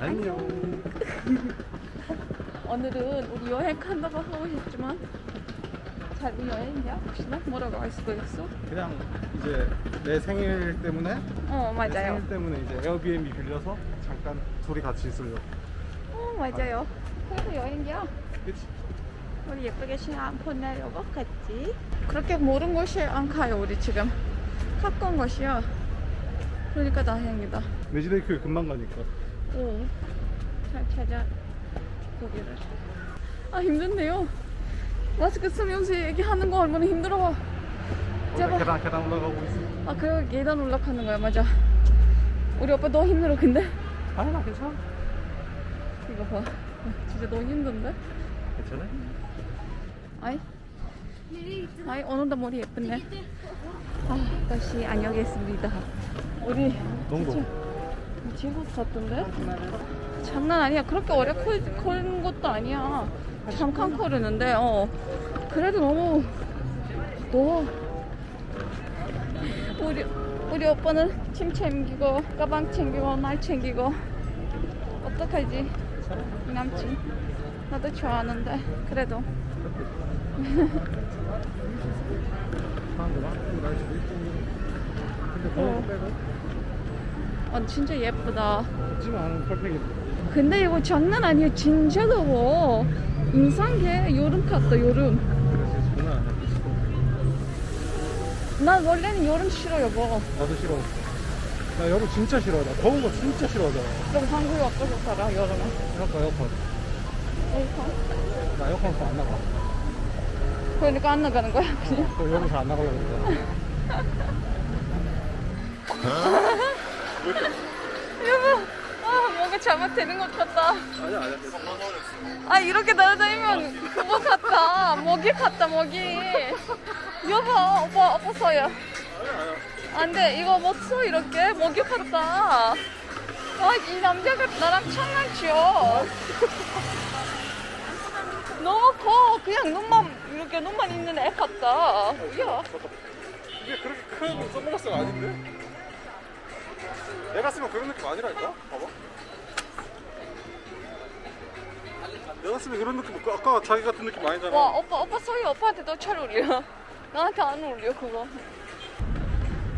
안녕. 오늘은 우리 여행 간다고 하고 싶지만 잘은 여행이야? 혹시나? 뭐라고 할 수가 있어? 그냥 이제 내 생일 때문에 어 내 맞아요 생일 때문에 이제 에어비앤비 빌려서 잠깐 둘이 같이 있으려고. 어 맞아요 그래서 여행이야 그치? 우리 예쁘게 시간 보내려고 갔지 그렇게 모른 곳이 안 가요 우리 지금 가까운 곳이야 그러니까 다행이다 메지데이크 금방 가니까. 오 잘 찾아. 거기를. 아 힘든데요. 마스크 쓰면서 얘기하는 거 얼마나 힘들어. 제발. 계단 계단 올라가고 있어. 아 그래 계단 올라가는 거야 맞아. 우리 오빠 너무 힘들어 근데? 아니 나 괜찮아. 이거 봐. 진짜 너무 힘든데? 괜찮아? 아이. 아이 오늘도 머리 예쁘네. 아 다시 안녕했습니다. 우리 너무 것 같던데? 장난 아니야. 그렇게 오래 콜, 콜는 것도 아니야. 잠깐 콜르는데 어. 그래도 너무 더워 우리 우리 오빠는 짐 챙기고 가방 챙기고 날 챙기고 어떡하지? 이 남친. 나도 좋아하는데 그래도. 사 어 진짜 예쁘다 않은 펄펙인데. 근데 이거 장난 아니야 진짜 더워 이상해 여름 같다 여름 그래서 장난 아니야. 난 원래는 여름 싫어 여보 나도 싫어. 나 여름 진짜 싫어하다. 더운 거 진짜 싫어하잖아. 그럼 한국에 어떻게 살아 여름에 에어컨 에어컨. 에이컨 나 에어컨 잘안 나가. 그러니까 안 나가는 거야 그냥 그 여름 잘안 나가려고 그랬잖아. 여보 아 뭔가 잘못되는 것 같다. 아니야 아니야. 아. 이렇게 날아다니면 그거 같다? 모기 같다 모기 여보 오빠 오빠 써요. 안 돼 이거 못써 이렇게? 모기 같다. 아 이 남자가 나랑 장난치요 너무 커. 그냥 눈만 이렇게 눈만 있는 애 같다. 야. 이게 그렇게 큰 선글라스가 아닌데? 내가 쓰면 그런 느낌 아니라니까? 봐봐. 내가 쓰면 그런 느낌, 그 아까 자기 같은 느낌 아니잖아. 와 오빠 오빠 써요 오빠한테 더잘 어울려 나한테 안 어울려 그거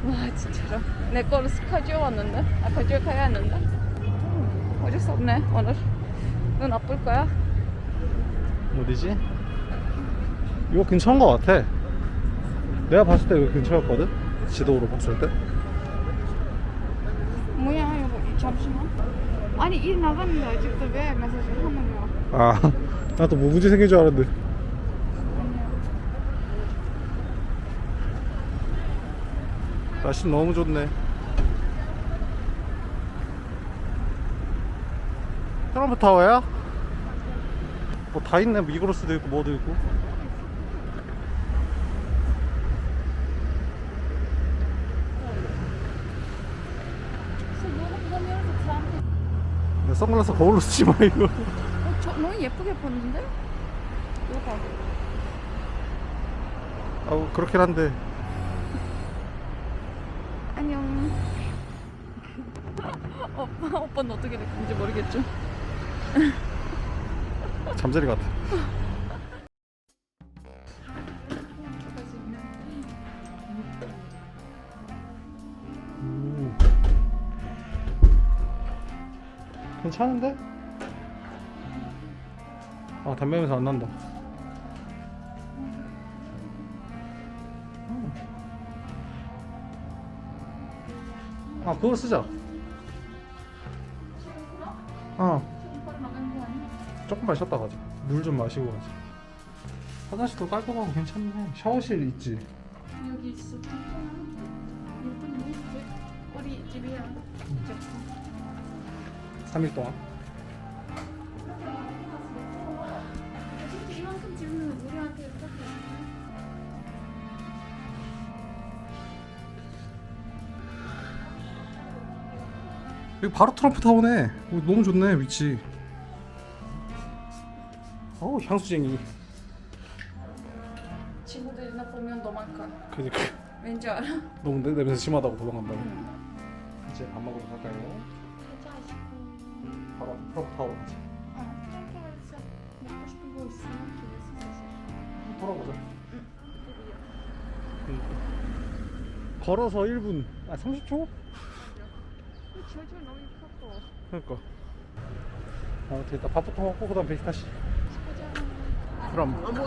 와 진짜로 내 거를 가지고 왔는데 아 가지고 가야 했는데 음, 어쩔 수 없네 오늘 눈 아플 거야 어디지? 이거 근처인 것 같아. 내가 봤을 때 이거 근처였거든? 지도로 봤을 때. 잠시만 아니 일 나갔는데 아직도 왜 메시지를 거야 아, 나또 무구지 생긴 줄 알았는데. 날씨 너무 좋네. 트럼프 타워야? 뭐 다 있네. 미그로스도 있고 뭐도 있고. 내 선글라스 거울로 쓰지 마 이거. 어, 저 너무 예쁘게 봤는데? 이거 봐아 그렇긴 한데 안녕 오빠 오빠는 어떻게 느끼는지 모르겠죠 잠자리 같아. 괜찮은데? 아 담배 냄새 안 난다. 음. 아 그거 쓰자. 어. 조금 마셨다 가자. 물 좀 마시고 가자. 화장실도 깔끔하고 괜찮네. 샤워실 있지. 여기 있어 예쁘네 우리 집이야 3일 동안. 이만큼 우리한테 여기 바로 트럼프 타워네. 어, 너무 좋네 위치. 어우 향수쟁이. 친구들이 나 보면 너만 가 그니까 왠지 알아? 너무 내- 냄새 심하다고 도망간다고. 이제 밥 먹으러 갈까요? 아, 그래서 먹고 싶은 거 있으면 길에서 사서. 돌아보자. 걸어서 1분, 아 30초? 저저 너무 예뻤고. 그러니까. 아무튼 일단 밥부터 먹고 그다음 베이스 타시. 그럼. 뭐야?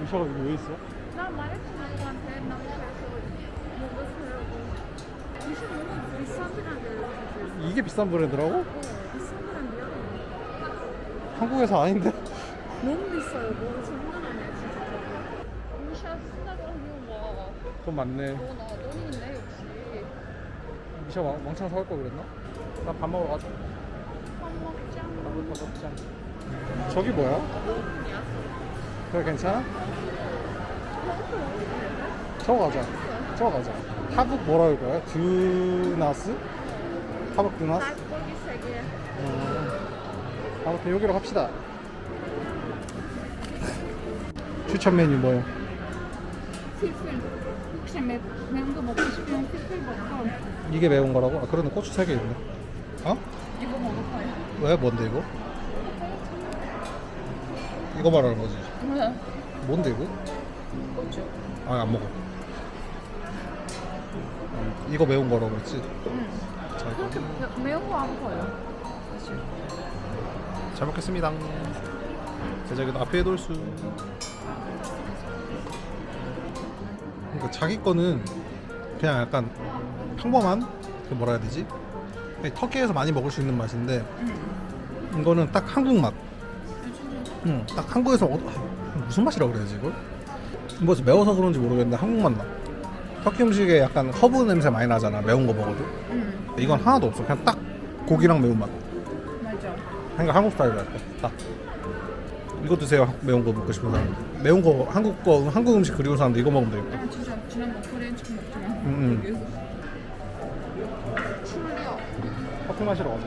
미샤가 여기 왜 있어? 나 말했잖아 너한테 나 그래서 먹었으려고. 비싼 브랜드. 이게 비싼 브랜드라고? 어, 비싼 브랜드야. 한국에서 아닌데? 너무 비싸요. 뭐 장난 아니야 진짜. 무시하 쓴다고 하면 뭐. 돈 많네. 너나 돈이 있네 역시. 미샤 왕, 왕창 사올 걸 그랬나? 나 밥 먹으러 가자. 밥 먹자. 더 먹자. 저기 뭐야? 그래 괜찮아? 저거 가자. 저거 가자. 하북 뭐라 할 거야? 드나스? 하북 드나스? 닭고기 세 개. 어. 아무튼 여기로 갑시다. 추천 메뉴 뭐요? 필필. 혹시 매, 매운 거 먹고 싶으면 필필 먹고 이게 매운 거라고? 아 그러네 고추 3개 있네. 어? 이거 먹을 거야. 왜? 뭔데 이거? 이거 말하는 거지. 왜? 뭔데 이거? 고추. 아 안 먹어. 음, 이거 매운 거라고 그랬지? 응. 자, 그렇게 매, 매운 거안 보여. 사실. 잘 먹겠습니다. 제작에도 앞에 돌수. 그러니까 자기 거는 그냥 약간 평범한 그 뭐라 해야 되지? 그냥 터키에서 많이 먹을 수 있는 맛인데 응. 이거는 딱 한국 맛. 응, 딱 한국에서 어, 아, 무슨 맛이라고 그래야지 이걸? 뭐지 매워서 그런지 모르겠는데 한국 맛 나. 터키 음식에 약간 허브 냄새 많이 나잖아 매운 거 먹어도. 응. 이건 하나도 없어. 그냥 딱 고기랑 매운맛. 맞아. 그러니까 한국 스타일이야. 딱. 이거 드세요. 한- 매운 거 먹고 싶은 사람. 매운 거 한국 거 한국 음식 그리운 사람들 이거 먹으면 되겠다. 아 진짜 지난 번 코리안 치킨 먹잖아. 응, 출려. 커피 마시러 가자.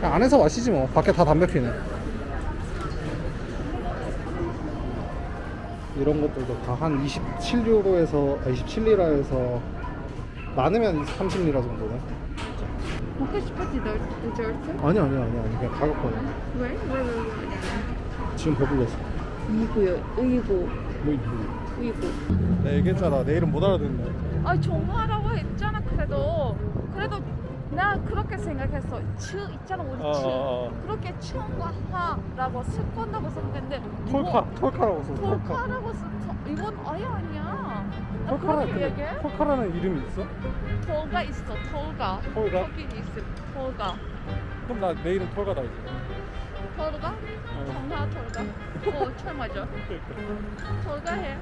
그냥 안에서 마시지 뭐. 밖에 다 담배 피네. 이런 것들도 다 한 27유로에서 27리라에서 많으면 30리라 정도네. 먹고 디저트? 디저트? 아니 아니 아니 아니 그냥 가격권에. 왜? 왜? 왜? 왜? 지금 배불렀어. 이구요. 의구. 뭐 이거? 의구. 내가 얘기했잖아. 내 이름 못 알아듣는다. 아 정말라고 했잖아 그래도 그래도 나 그렇게 생각했어 츠 있잖아 우리 어, 츠 어, 어. 그렇게 층과 하라고 섞은다고 생각했는데 톨카 톨카라고 써. 톨카. 톨카라고 써 이건 아예 아니야 나 톨카라 그렇게 얘기해? 톨카라는 이름이 있어? 톨가 있어 톨가 톨가? 거기 있어 톨가 그럼 나내 이름 톨가다 이제. 톨가? 어. 정나 톨가 어철 맞아 톨가 해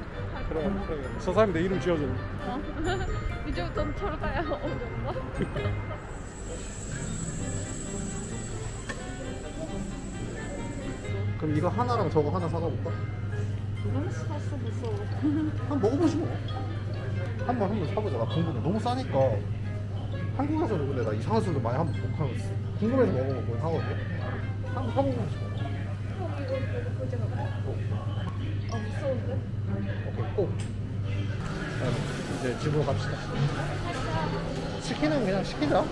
그래 그래. 저 사람이 내 이름 지어줘. 어. 이제부터는 톨가야 어려워 그럼 이거 하나랑 저거 하나 사가볼까? 너무 샀어 무서워 한번 먹어보지 뭐. 한번 한번 사보자. 나 궁금해. 너무 싸니까. 한국에서는 근데 나 이상한 술도 많이 한번 못 하고 있어. 궁금해서 먹어보고 하거든. 한번 사보고 싶어. 어, 이거 이거 보자 어 무서운데? 오케이 꼭. 자, 이제 집으로 갑시다. 치킨은 그냥 시키자.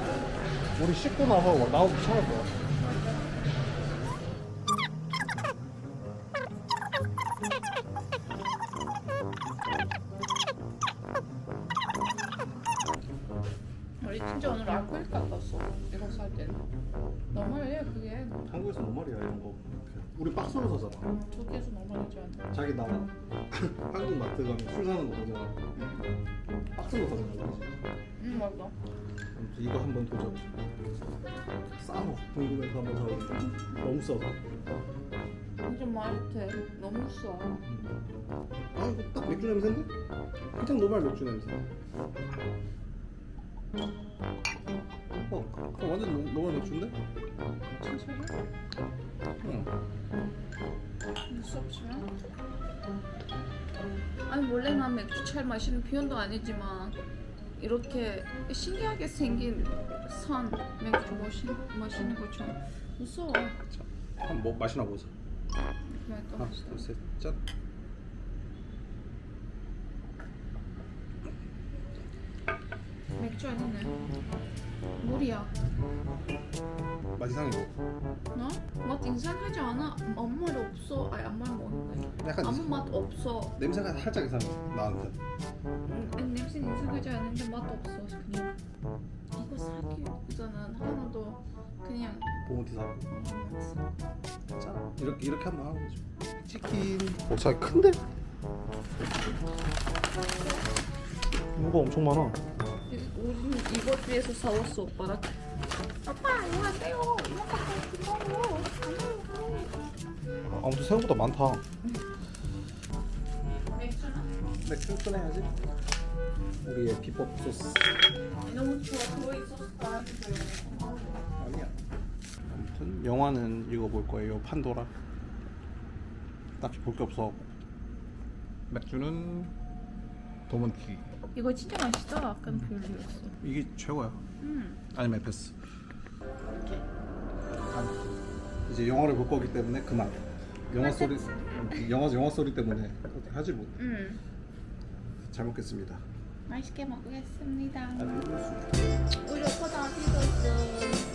우리 씻고 나서 막 나오기 귀찮을 거야. 깎았어. 이거 살 때는. 너무해 그게. 한국에서 노말이야 이런 거. 우리 박스로 사잖아. 저기에서 너무하지 않아. 자기 나 한국 마트 가면 술 사는 거 보잖아. 박스로 사잖아. 응 맞아. 아무튼 이거 한번 도전. 싸서 궁금해서 한번 사볼게. 너무 싸서. 완전 말못해. 너무 싸. 아 이거 딱 맥주 냄새인데? 그냥 노말 맥주 냄새. 어, 그거 완전 노, 노말 맥주인데? 진짜로? 응. 무섭지만. 아니 원래 난 맥주 잘 마시는 편도 아니지만 이렇게 신기하게 생긴 산 맥주 마시, 마시는 거 좀 무서워. 자, 한번 뭐 마시나 보자. 그러니까. 하나, 둘, 셋, 짠. 맥주 아니네. 물이야. 맛 이상해 뭐. 너? 맛 이상하지 않아? 아무 말 없어. 아니 아무 말 먹는데. 약간 아무 맛 없어. 냄새가 살짝 이상해 나한테. 음, 냄새 이상하지 않은데 맛 없어. 그냥 이거 사기잖아. 하나도 그냥 보온티 사고. 어, 자 이렇게 이렇게 한번 하는 거죠. 치킨. 오 자기 큰데? 이거 엄청 많아. 우리 이거 뒤에서 사왔어 오빠랑. 아빠 이거 하세요. 이거 갖고 싶어요. 아무튼 생각보다 많다. 맥주는 맥주 꺼내야지. 우리의 비법 소스. 너무 좋아. 있었어. 아니야. 아무튼 영화는 이거 볼 거예요. 판도라. 딱히 볼 게 없어. 맥주는 도먼티. 이거 진짜 맛있다. 아까 별로였어. 이게 최고야. 음. 아니면 패스. 이제 영화를 볼 거기 때문에 그만. 영화 소리, 영화 영화 소리 때문에 하지 못. 음. 잘 먹겠습니다. 맛있게 먹겠습니다. 아, 우리 오빠 다 어디 갔어?